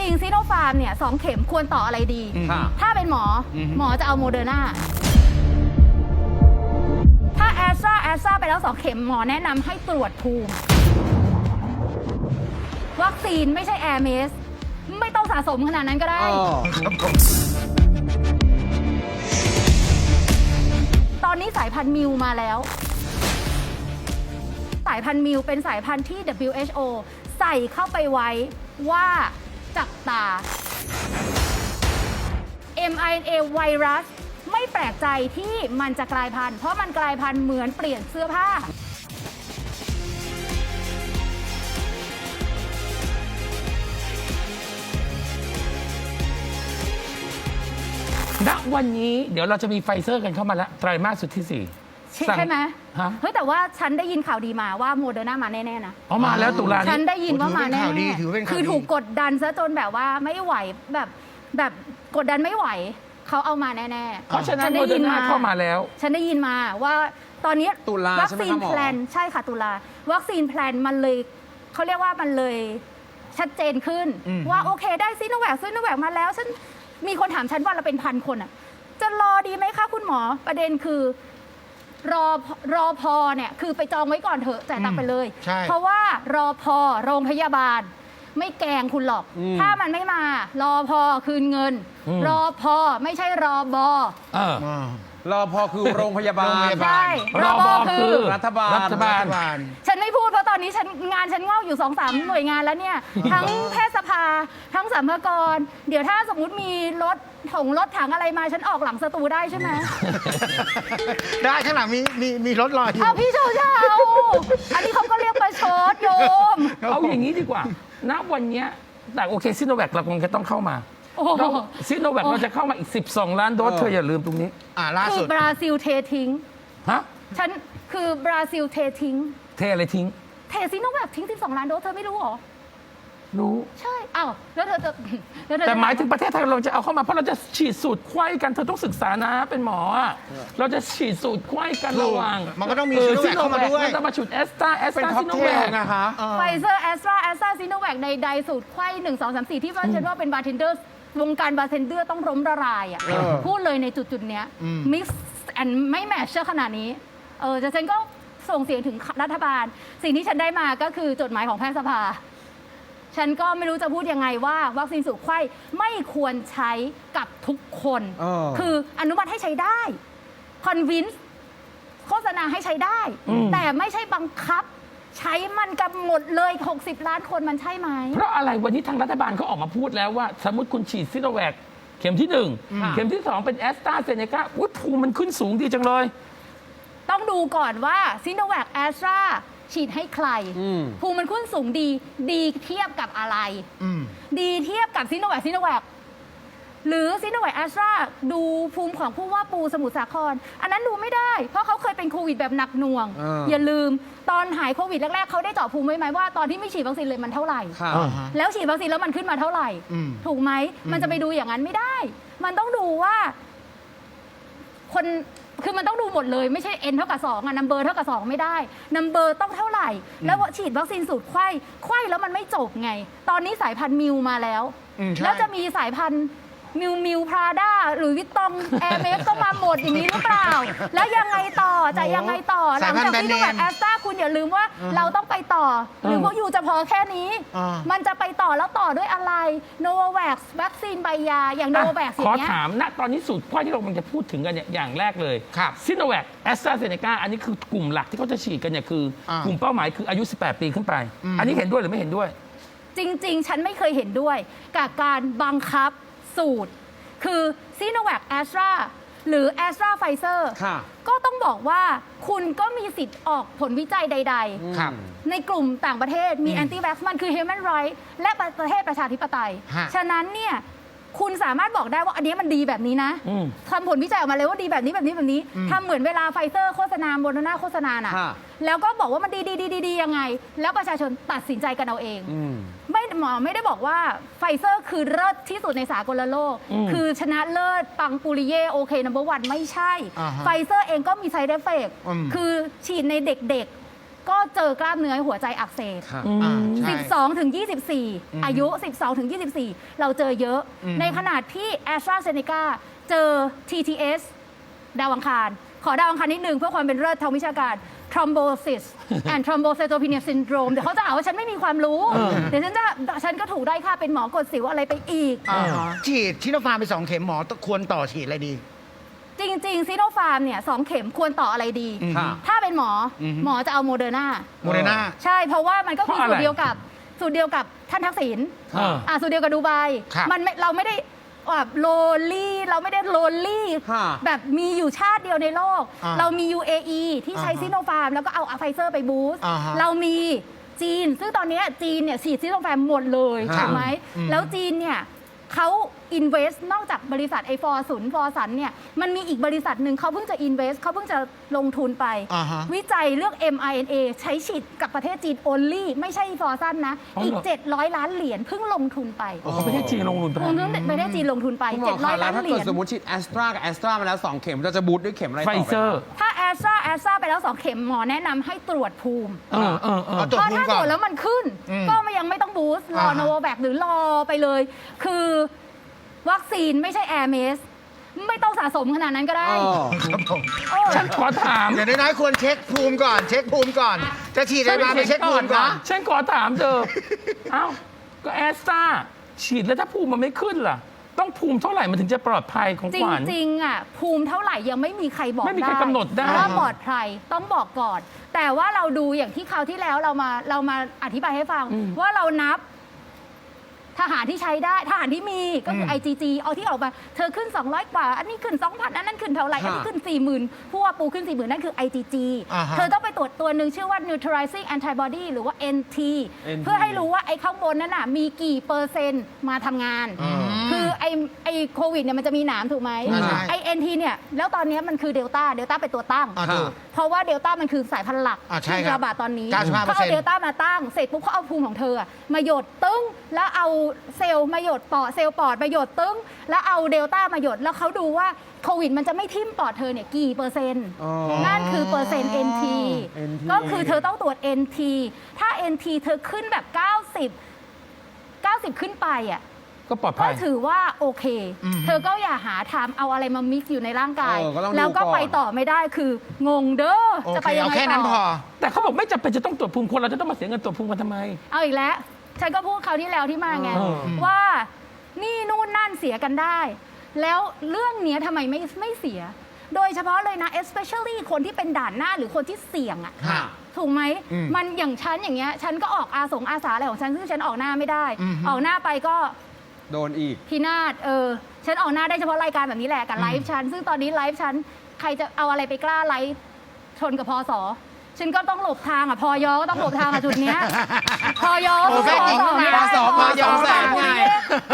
ริงๆซีโนฟาร์มเนี่ยสองเข็มควรต่ออะไรดีค่ะ ถ้าเป็นหมอออฮึหมอจะเอาโมเดอร์นาถ้าแอสตราแอสตราไปแล้วสองเข็มหมอแนะนำให้ตรวจภูมิ วัคซีนไม่ใช่แอร์เมส ไม่ต้องสะสมขนาดนั้นก็ได้ ตอนนี้สายพันธุ์มิวมาแล้ว สายพันธุ์มิวเป็นสายพันธุ์ที่ WHO ใส่เข้าไปไว้ว่า จับตา mRNA ไวรัส ไม่แปลกใจที่มันจะกลายพันธุ์ เพราะมันกลายพันธุ์เหมือนเปลี่ยนเสื้อผ้า ณวันนี้เดี๋ยวเราจะมีไฟเซอร์กันเข้ามาแล้วไตรมาสสุดที่สี่ ใช่สั่ง ใช่ไหมฮะ เฮ้ยแต่ว่าฉันได้ยินข่าวดีมาว่าโมเดอร์นามาแน่ๆนะ อ๋อมาแล้วตุลาฉันนี้ ได้ยินว่ามาแน่ถือเป็นข่าวดีถือเป็นข่าวดี คือถูกกดดันซะจนแบบว่าไม่ไหวแบบแบบกดดันไม่ไหว เขาเอามาแน่ๆเพราะฉะนั้นฉัโมได้เดอยินร์นามาเข้ามาแล้ว ฉันได้ยินมาว่าตอนนี้ตุลาวัคใช่ไหมซีคนรับหมอ แพลนใช่ค่ะตุลาวัคซีนแพลนมันเลยเขาเรียกว่ามันเลยชัดเจนขึ้น อืม ว่าโอเคได้ซีโนแวคซีโนแวคมาแล้วฉันมีคนถามฉันว่าเราเป็นพันคนอะ จะรอดีไหมคะคุณหมอประเด็นคือ รอรอพอเนี่ยคือไปจองไว้ก่อนเถอะจ่ายตังค์ไปเลย ใช่เพราะว่ารอพอโรงพยาบาล ไม่แกล้งคุณหรอก อืมถ้ามันไม่มา รอพอคืนเงิน อืม รอพอไม่ใช่รอบอเออ รอพอคือโรงพยาบาลโรงพยาบาลใช่รอบอคือ รัฐบาล รัฐบาล ฉันไม่พูดเพราะตอนนี้ฉันงานฉันงอกอยู่สองสามหน่วยงานแล้วเนี่ย ทั้งแพทยสภา ทั้งสัมภากร เดี๋ยวถ้าสมมติมีรถถงรถถังอะไรมาฉันออกหลังสตูได้ใช่ไหมได้ข้างหลังมีมีมีรถรออยู่ เอาพี่เชาเชาอันนี้เขาก็เรียกประชดโยม เอาอย่างนี้ดีกว่า ณ วันเนี้ยแต่โอเคซิโนแวคเราคงจะต้องเข้ามา โอ้โห เราซิโนแวคโอ้เราจะเข้ามาอีก 12 ล้านโดสเออเธออย่าลืมตรงนี้อ่าล่าคืสุอดบราซิลเททิ้ง ฮะฉันคือบราซิลเททิ้ง เทอะไรทิ้ง เทซิโนแวคทิ้ง 12 ล้านโดสเธอไม่รู้เหรอ รู้ ใช่อ้าวแล้วเธอจะแล้วเธอแต่จะหมายถึงประเทศไทยเราจะเอาเข้ามาเพราะเราจะฉีดสูตรไข้กันเธอต้องศึกษานะเป็นหมออะเราจะฉีดสูตรไข้กันระหว่างมันก็ต้องมีเ Sinovac เข้ามาด้วยมันต้องมาฉุดแอสตราแอสเป็นตราท็อซิปโนเทแวลคนะคะ ไฟเซอร์แอสตราแอสตราซิโนแวคในใดสูตรไข้หนึ่งสองสามสี่ที่ว่าฉันว่าเป็นบาร์เทนเดอร์ วงการบาร์เทนเดอร์ต้องล้มละลายอะเออพูดเลยในจุดจุดๆเนี้ยอืม มิกซ์แอนไม่แมทเชอร์ขนาดนี้เออแต่ฉันก็ส่งเสียงถึงรัฐบาล สิ่งที่ฉันได้มาก็คือจดหมายของแพทยสภา ฉันก็ไม่รู้จะพูดยังไงว่าวัคซีนสูตรไข้ไม่ควรใช้กับทุกคน เออ คืออนุมัติให้ใช้ได้ คอนวินส์โฆษณาให้ใช้ได้อืมแต่ไม่ใช่บังคับ ใช้มันกับหมดเลย 60 ล้านคนมันใช่ไหม เพราะอะไรวันนี้ทางรัฐบาลเขาออกมาพูดแล้วว่า สมมติคุณฉีดซิโนแวคเข็มที่หนึ่งเข็มที่สองเป็นแอสตราเซเนกาอุ้ยภูมิมันขึ้นสูงดีจังเลย ต้องดูก่อนว่าซิโนแวคแอสตราฉีดให้ใคร อืมภูมิมันขึ้นสูงดี ดีเทียบกับอะไร อืม ดีเทียบกับซิโนแวคซิโนแวค หรือซิโนแวคแอสตราดูภูมิของผู้ว่าปูสมุทรสาคร อันนั้นดูไม่ได้ เพราะเขาเคยเป็นโควิดแบบหนักหน่วงเอออย่าลืมตอนหายโควิดแรกๆเขาได้เจาะภูมิไว้ไหมว่าตอนที่ไม่ฉีดวัคซีนเลยมันเท่าไหร่ ค่ะ อ่าแล้วฉีดวัคซีนแล้วมันขึ้นมาเท่าไหร่ อืม ถูกไหม มันจะไปดูอย่างนั้นไม่ได้ มันต้องดูว่า คนคือมันต้องดูหมดเลยไม่ใช่ n เท่ากับ2อะนัมเบอร์เท่ากับ 2 ไม่ได้นัมเบอร์ต้องเท่าไหร่ แล้วฉีดวัคซีนสูตรไข้ไข้แล้วมันไม่จบไง ตอนนี้สายพันธุ์มิวมาแล้ว อืมใช่ แล้วจะมีสายพันธุ์ มิวมิวพราด้าหรือวิตตองแอร์เมสก็มาหมดอย่างนี้หรือเปล่า แล้วยังไงต่อจะยังไงต่อหลัสายงพันจากธุ์แบรนด์ที่เนมแอสตราคุณอย่าลืมว่าเราต้องไปต่อ หรือพวกยูจะพอแค่นี้อ่ามันจะไปต่อแล้วต่อด้วยอะไรโนวาแวควัคซีนใบยาอย่างโนวาแวคอขอย่างเงี้ยถามณตอนนี้สูตรไข้ที่เรากำลังจะพูดถึงกันเนี่ยอย่างแรกเลยครับซิโนแวคแอสตราเซเนกาอันนี้คือกลุ่มหลักที่เขาจะฉีดกันเนี่ยคืออากลุ่มเป้าหมายคืออายุ 18 ปีขึ้นไปอืมอันนี้เห็นด้วยหรือไม่เห็นด้วย จริง ๆ ฉันไม่เคยเห็นด้วยกับการบังคับ สูตร คือซีโนแวคแอสตราหรือแอสตราไฟเซอร์ค่ะ ก็ต้องบอกว่าคุณก็มีสิทธิ์ออกผลวิจัยใด ๆ ครับ ในกลุ่มต่างประเทศมีแอนตี้แว็กซ์มันคือ human right และประเทศประชาธิปไตย ฮะ ฉะนั้นเนี่ย คุณสามารถบอกได้ว่าอันนี้มันดีแบบนี้นะอืมทำผลวิจัยออกมาเลยว่าดีแบบนี้แบบนี้แบบนี้ทำเหมือนเวลาไฟเซอร์โฆษณาโมโดนาโฆษณาน่ะฮะ แล้วก็บอกว่ามันดีดีดีดีดียังไง แล้วประชาชนตัดสินใจกันเอาเอง อืม ไม่หมอไม่ได้บอกว่าไฟเซอร์คือเลิศที่สุดในสากลโลก อืมคือชนะเลิศปังปุริเย่โอเคนัมเบอร์วันไม่ใช่ อ่าฮะไฟเซอร์เองก็มีไซเดเฟกอืมคือฉีดในเด็กๆ ก็เจอกล้ามเนื้อหัวใจอักเสบค่ะอืมอ่าใช่ 12ถึง24 อายุ 12ถึง24 เราเจอเยอะ อืม ในขนาดที่ a s t r a z เซ e c a เจอ TTS ดาวอังคาร ขอดาวอังคารนิดนึงเพื่อความเป็นเลิศทางวิชาการ thrombosis and thrombocytopenia syndrome เดี๋ยวเขาจะหาว่าฉันไม่มีความรู้ เดี๋ยวฉันจะฉันก็ถูกได้ค่าเป็นหมอกดสิวอะไรไปอีก อ่าฮะฉีดชิโนฟาร์มไปสองเข็มหมอควรต่อฉีดอะไรดีจ ริง ๆซีโนฟาร์มเนี่ยสองเข็มควรต่ออะไรดี อืมค่ะ ถ้าเป็นหมออม หมอจะเอาโมเดอร์นาโมเดอร์นา ใช่เพราะว่ามันก็คือเพราะสูอะไรตรเดียวกับสูตรเดียวกับท่านทักษิณเอออ่าสูตรเดียวกับดูไบครับมันไม่เราไม่ได้แบบโลลี่เราไม่ได้โลลี่ค่ะแบบมีอยู่ชาติเดียวในโลก อ่าเรามี UAE ที่ใช้อ่าฮะซิโนฟาร์มแล้วก็เอาไฟเซอร์ไปบูสต์อ่าฮะเรามีจีน ซึ่งตอนเนี้ยจีนเนี่ยฉีดซิโนฟาร์มหมดเลยครับถูกไหมอืม แล้วจีนเนี่ย เขาอินเวสนอกจากบริษัทไอฟอร์ศูนย์ฟอร์สันเนี่ยมันมีอีกบริษัทหนึ่งเขาเพิ่งจะอินเวสเขาเพิ่งจะลงทุนไป อ่าฮะ วิจัยเรื่อง mRNA ใช้ฉีดกับประเทศจีน only ไม่ใช่ฟอร์ซันนะ อ๋ออีเหกรอ700 ล้านเหรียญเพิ่งลงทุนไปเขาไม่ได้จีนลงทุนไปลงทุนประเทศจีนลงทุนไป คุณหมอคะ700 แล้ล้าวนถ้าเหรีเกิดยญสมมติฉีดแอสตรากับแอสตรามาแล้ว 2 เข็มเราจะบูทด้วยเข็มอะไรต่อไฟไปเซอร์ ถ้าแอสตราแอสตราไปแล้ว2เข็มหมอแนะนำให้ตรวจภูมิเออเออเออ เอาตรวเพจราะภูมิถ้าก่ตอรวนจแล้วมันขึ้น อืมก็ยังไม่ต้องบูสต์รออ่าฮะโนแวคหรือรอไปเลย คือวัคซีนไม่ใช่แอร์เมสไม่ต้องสะสมขนาดนั้นก็ได้เออครับผมเออ ฉันขอถาม อย่างน้อยๆควรเช็คภูมิก่อน เช็คภูมิก่อน จะฉีดอะไรมาไปเช็คภูมิก่อน ฉันขอถามเธอ เอ้า ก็แอสตราฉีดแล้วถ้าภูมิมันไม่ขึ้นล่ะ ต้องภูมิเท่าไหร่มันถึงจะปลอดภัยของจขวัญ ริงๆอะภูมิเท่าไหร่ยังไม่มีใครบอกไม่มีใครกำหนดได้ ว่าปลอดภัยต้องบอกก่อน แต่ว่าเราดูอย่างที่คราวที่แล้วเรามาเรามาอธิบายให้ฟังอืมว่าเรานับ ทหารที่ใช้ได้ทหารที่มีก็คือม IgG เอาที่ออกมา เธอขึ้น 200 กว่า อันนี้ขึ้น 2,000 อันนั้นขึ้นเท่าไหร่ค่ะอันนี้ขึ้น 40,000ผู้ว่าปูขึ้น 40,000 นั่นคือ IgG อ่าฮะ เธอต้องไปตรวจตัวหนึ่งชื่อว่า neutralizing antibody หรือว่า NT NT เพื่อให้รู้ว่าไอ้ข้างบนนั้นน่ะมีกี่เปอร์เซ็นต์มาทำงานอืมคือไอ้ ไอ้โควิดเนี่ยมันจะมีหนามถูกไหมอ่าใช่ ไอเอ็นทีเนี่ยแล้วตอนนี้มันคือเดลต้าเดลต้าเป็นตัวตั้ง อ่าถูก เพราะว่าเดลต้ามันคือสายพันธุ์หลักอ่าใช่ที่ครับระบาดตอนนี้95%เขาเอาเดลต้ามาตั้งเสร็จปุ๊บเขาเอาภูมิของเธออะมาหยดตึ้ง แล้วเอาเซลล์มาหยดปอดเซลล์ปอดมาหยดตึ้ง แล้วเอาเดลต้ามาหยดแล้วเขาดูว่าโควิดมันจะไม่ทิ่มปอดเธอเนี่ยกี่เปอร์เซ็นต์อ๋อนั่นคือเปอร์เซ็นต์ NT NT ก็คือเธอต้องตรวจ NT ถ้า NT เธอขึ้นแบบ 90 90 ขึ้นไปอะ ก็ปลอดก็ภัยถือว่าโอเค อืมเธอก็อย่าหาทำเอาอะไรมามิกซ์อยู่ในร่างกาย เออก็ต้องดูแล้วก็ก่อน ไปต่อไม่ได้คืองงเด้อโอจะเคไปยังเอาไงแค่นั้นพต่อ อ แต่เขาบอกไม่จำเป็นจะต้องตรวจภูมิคนเราจะต้องมาเสียเงินตรวจภูมิกันทำไม เอาอีกแล้ว ฉันก็พูดคราวที่แล้วที่มาไง เออ ว่านี่นู่นนั่นเสียกันได้ แล้วเรื่องเนี้ยทำไมไม่ไม่เสีย โดยเฉพาะเลยนะ especially คนที่เป็นด่านหน้าหรือคนที่เสี่ยงอะค่ะถูกไหม อืมมันอย่างฉันอย่างเงี้ย ฉันก็ออกอาสงอาสาอะไรของฉันซึ่งฉันออกหน้าไม่ได้ อือฮึ ออกหน้าไปก็ โดนอีก พินาศเออ ฉันออกหน้าได้เฉพาะรายการแบบนี้แหละกับไลฟ์ฉัน ซึ่งตอนนี้ไลฟ์ฉัน ใครจะเอาอะไรไปกล้าไลฟ์ชนกับพอสอฉันก็ต้องหลบทางอะพอยอก็ต้องหลบทางอะจุดเนี้ยพอยอโอ้แฟนหญิงพอมาไม่ได้พอสอพอยอแสงไง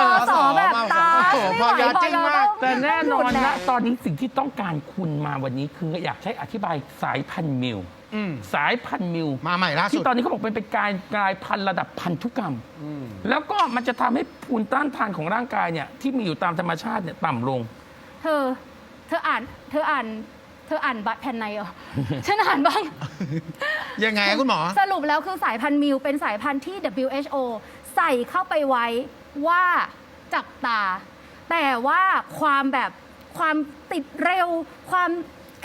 พอสอแบบตาโอ้โหพอยอจริงมากแต่แน่นอนต้งหยุดนะแหละตอนนี้สิ่งที่ต้องการคุณมาวันนี้คืออยากใช้อธิบายสายพันธุ์มิว อืม สายพันธุ์มิว มาใหม่ล่าสุที่ดตอนนี้เขาบอกเป็นเป็นการกลายพันธุ์ระดับพันธุกรรม แล้วก็มันจะทำให้ภูมิต้านทานของร่างกายเนี่ยที่มีอยู่ตามธรรมชาติเนี่ยต่ำลง เธอ เธออ่าน เธออ่าน เธออ่านบัตรแผ่นในเหรอ ฉันอ่านบ้าง ยังไงคุณหมอ สรุปแล้วคือสายพันธุ์มิวเป็นสายพันธุ์ที่ WHO ใส่เข้าไปไว้ว่าจับตา แต่ว่าความแบบความติดเร็ว ความ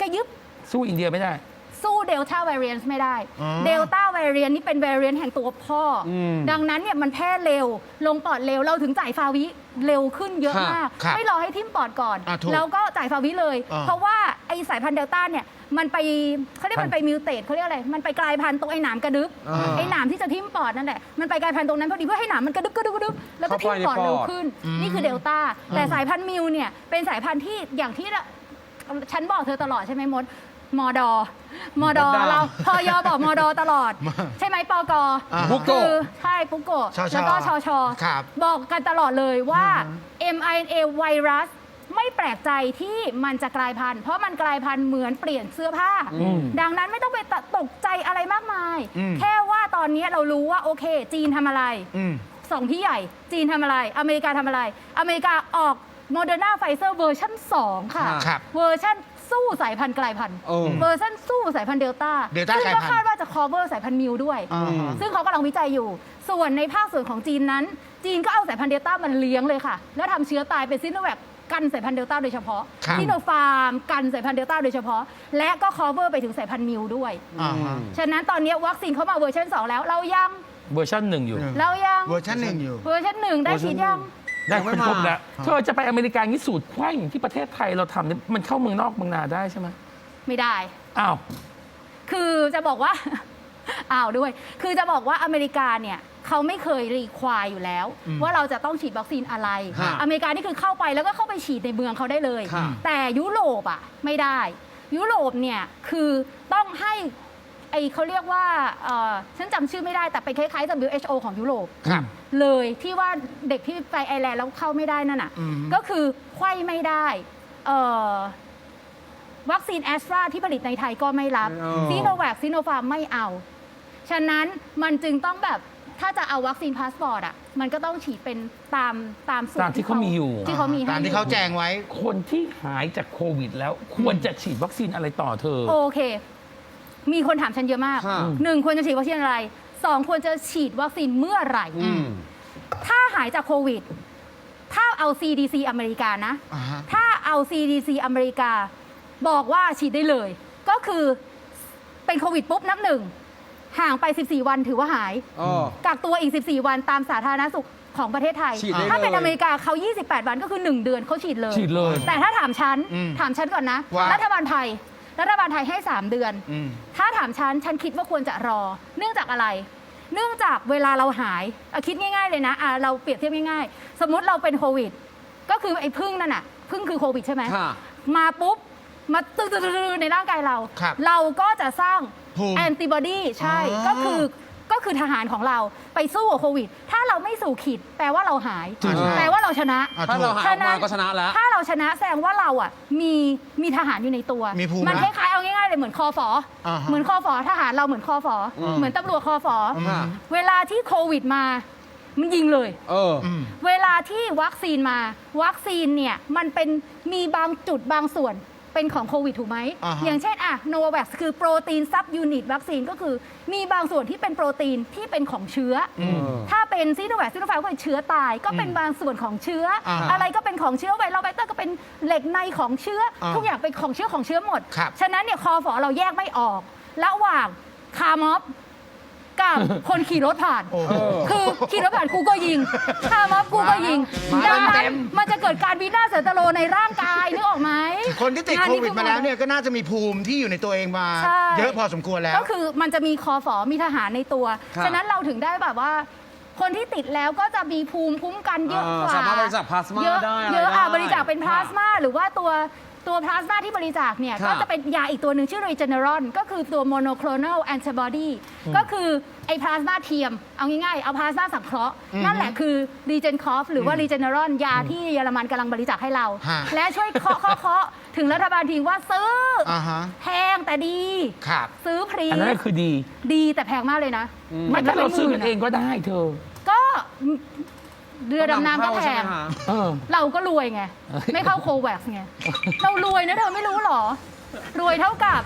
กระยึบสู้อินเดียไม่ได้ สู้เดลต้า v a r i a n t ไม่ได้อ๋อเดลต้า v a r i a n t นี่เป็น v a r i a n t แห่งตัวพ่ออมดังนั้นเนี่ยมันแพร่เร็ว ลงปอดเร็ว เราถึงจ่ายฟาวิเร็วขึ้นเยอะค่ะมาก ครับไม่รอให้ทิ่มปอดก่อน อะถูกแล้วก็จ่ายฟาวิเลย อ่า เพราะว่าไอสายพันธุ์เดลต้าเนี่ยมันไปเขาเรียกมันไปมิวเตตเขาเรียกอะไร มันไปกลายพันธุ์ตรงไอ้หนามกระดึบ อ่า ไอ้หนามที่จะทิ่มปอดนั่นแหละ มันไปกลายพันธุ์ตรงนั้นพอดีเพื่อให้หนามมันกระดึบกระดึบกระดึบแล้วก็ทิ่มปอดเข้าไปในปอดเร็วขึ้นนี่คือเดลต้า แต่สายพันธุ์มิวเนี่ยเป็นสายพันธุ์ที่อย่างที่เราฉันบอกเธอตลอดใช่ไหมมด มอดอมอดอมดดำเราพอยอบอกมอดอตลอด ใช่ไหมปกอ่าบุกโกะ คือใช่ปุกโกะชชแล้วก็ชอชอครับบอกกันตลอดเลยว่า mRNA ไวรัสไม่แปลกใจที่มันจะกลายพันธุ์เพราะมันกลายพันธุ์เหมือนเปลี่ยนเสื้อผ้า อืม ดังนั้นไม่ต้องไปตกใจอะไรมากมาย อืม แค่ว่าตอนนี้เรารู้ว่าโอเค จีนทำอะไร อืม สองพี่ใหญ่ จีนทำอะไร อเมริกาทำอะไร อเมริกาออกโมเดอร์นาไฟเซอร์เวอร์ชัน2 ค่ะ ครับเวอร์ชัน สู้สายพันธุ์กลายพันธุ์เออ เวอร์ชันสู้สายพันธุ์เดลต้า Delta ซึ่งกลายก็พันธุ์คาดว่าจะ cover สายพันธุ์มิวด้วย อ่าฮะซึ่งเขากำลังวิจัยอยู่ ส่วนในภาคส่วนของจีนนั้น จีนก็เอาสายพันธุ์เดลต้ามันเลี้ยงเลยค่ะ แล้วทำเชื้อตายเป็นซิโนแวคกันสายพันธุ์เดลต้าโดยเฉพาะครับ ซิโนฟาร์มกันสายพันธุ์เดลต้าโดยเฉพาะ และก็ cover ไปถึงสายพันธุ์มิวด้วย อ่าฮะ ฉะนั้นตอนนี้วัคซีนเข้ามาเวอร์ชัน2 แล้วเรายังเวอร์ชันหนึ่งอยู่หนึ่งเรายังเวอร์ชันหนึ่งอยู่ เวอร์ชันหนึ่งได้ฉีดยัง ได้ยังไม่เป็นครบมาแล้วเธอจะไปอเมริกางี้สูตรไข้อย่างที่ประเทศไทยเราทำเนี่ยมันเข้าเมืองนอกเมืองนาได้ใช่ไหมไม่ได้ อ้าว คือจะบอกว่า อ้าวด้วย คือจะบอกว่าอเมริกาเนี่ยเขาไม่เคยรีควายอยู่แล้วอืมว่าเราจะต้องฉีดวัคซีนอะไร ฮะอเมริกานี่คือเข้าไปแล้วก็เข้าไปฉีดในเมืองเขาได้เลยค่ะแต่ยุโรปอะไม่ได้ ยุโรปเนี่ยคือต้องให้ ไอเขาเรียกว่าเอ่อฉันจำชื่อไม่ได้แต่เป็นคล้ายๆ WHO ของยุโรป ครับ เลยที่ว่าเด็กที่ไปไอร์แลนด์แล้วเข้าไม่ได้นั่นน่ะอืม ก็คือไข้ไม่ได้เอ่อวัคซีนแอสตราที่ผลิตในไทยก็ไม่รับเออซีโนแวคซีโนฟาร์มไม่เอา ฉะนั้นมันจึงต้องแบบถ้าจะเอาวัคซีนพาสปอร์ตอะมันก็ต้องฉีดเป็นตามตามสูตรตามที่เขามีอยู่ ที่เขามีให้ตามที่เขาแจ้งไว้ คนที่หายจากโควิดแล้วควรจะฉีดวัคซีนอะไรต่อเธอ โอเค มีคนถามฉันเยอะมากค่ะหนึ่งควรจะฉีดวัคซีนอะไรสองควรจะฉีดวัคซีนเมื่อไหร่ อืม ถ้าหายจากโควิด ถ้าเอา CDC อเมริกานะ อ่าฮะ ถ้าเอา CDC อเมริกา บอกว่าฉีดได้เลย ก็คือเป็นโควิดปุ๊บนับหนึ่ง ห่างไป 14 วันถือว่าหายเออกักตัวอีก 14 วันตามสาธารณสุขของประเทศไทย ฉีดได้ถ้าเป็นเลยอเมริกาเขา 28 วันก็คือ 1 เดือนเขาฉีดเลย ฉีดเลย แต่ถ้าถามฉัน อืมถามฉันก่อนนะ ว่ารัฐบาลไทย รัฐบาลไทยให้ 3 เดือน อืม ถ้าถามฉัน ฉันคิดว่าควรจะรอ เนื่องจากอะไร เนื่องจากเวลาเราหายเอาคิดง่าย ๆ เลยนะอะเราเปรียบเทียบง่ายๆ สมมติเราเป็นโควิด ก็คือไอ้พึ่งนั่นน่ะพึ่งคือโควิดใช่ไหม ค่ะ มาปุ๊บ มาตึ๊ดๆๆในร่างกายเรา ครับเราก็จะสร้างภูมิแอนติบอดีใช่ อ๋อก็คือ ก็คือทหารของเราไปสู้กับโควิด ถ้าเราไม่สู่ขีดแปลว่าเราหาย ถูก แปลว่าเราชนะ อะถ้าถูเรากหายออกมาก็ชนะแล้ว ถ้าเราชนะแสดงว่าเราอะมีมีทหารอยู่ในตัวมีภูมิมันนะคล้ายๆเอาง่ายๆเลยเหมือนคอฟออ่าฮะเหมือนคอฟอทหารเราเหมือนคอฟออืมเหมือนตำรวจคอฟอค่ะเวลาที่โควิดมา มันยิงเลย เออ อืม เวลาที่วัคซีนมา วัคซีนเนี่ยมันเป็นมีบางจุดบางส่วน เป็นของโควิดถูกไหม อ่าฮะ อย่างเช่นอะโนว a ว x คือโปรตีนซับยูนิตวัคซีนก็คือ มีบางส่วนที่เป็นโปรตีนที่เป็นของเชื้อออืมถ้าเป็นซีโนแวคซีโนแวคก็เป็นเชื้อตาย ก็เป็นบางส่วนของเชื้ออาฮะอะไรก็เป็นของเชื้อไวรัลไวเตอร์ก็เป็นเหล็กในของเชื้ออาทุกอย่างเป็นของเชื้อของเชื้อหมด ครับ ฉะนั้นเนี่ยคอฝอเราแยกไม่ออก ระหว่างคาร์ม็อบ กับคนขี่รถผ่านโอ้โหคือขี่รถผ่านกูก็ยิงคาร์ม็อบกูก็ยิงมาดังนั้เต็นม มันจะเกิดการวินาศสันตโลในร่างกายนึกออกไหมคนที่ติดงโควิดอมาแล้วเนี่ยก็น่าจะมีภูมิที่อยู่ในตัวเองมา ใช่เยอะพอสมควรแล้ว ก็คือมันจะมีคอฝอมีทหารในตัว ครับ ฉะนั้นเราถึงได้แบบว่า คนที่ติดแล้วก็จะมีภูมิคุ้มกันเยอะกว่าเออสามารถบริจาคพลาสมาเยอะได้อะไรเยอะอะได้บริจาคเป็นพลาสมาหรือว่าตัว ตัวพลาสมาที่บริจาคเนี่ยค่ะก็จะเป็นยาอีกตัวหนึ่งชื่อ Regeneron ก็คือตัว monoclonal antibody ก็คือไอ้พลาสมาเทียม เอาง่ายๆ เอาพลาสมาสังเคราะห์อืมนั่นแหละคือ Regencov หรือว่า Regeneron ยาที่เยอรมันกำลังบริจาคให้เรา ฮะและช่วยเคาะเคาะเคาะถึงรัฐบาลทิ้งว่าซื้อออ่าฮะ แพงแต่ดี ครับ ซื้อพรีอันนั้นก็คือดีดีแต่แพงมากเลยนะไม่ถ้าเราป็นซื้อหกันเองก็ได้เธอ ก็ เรือดำน้ำก็เข้าแพใช่ไหมงคะเออ เราก็รวยไง ไม่เข้าโควัคไง เรารวยนะเธอไม่รู้หรอ รวยเท่ากับ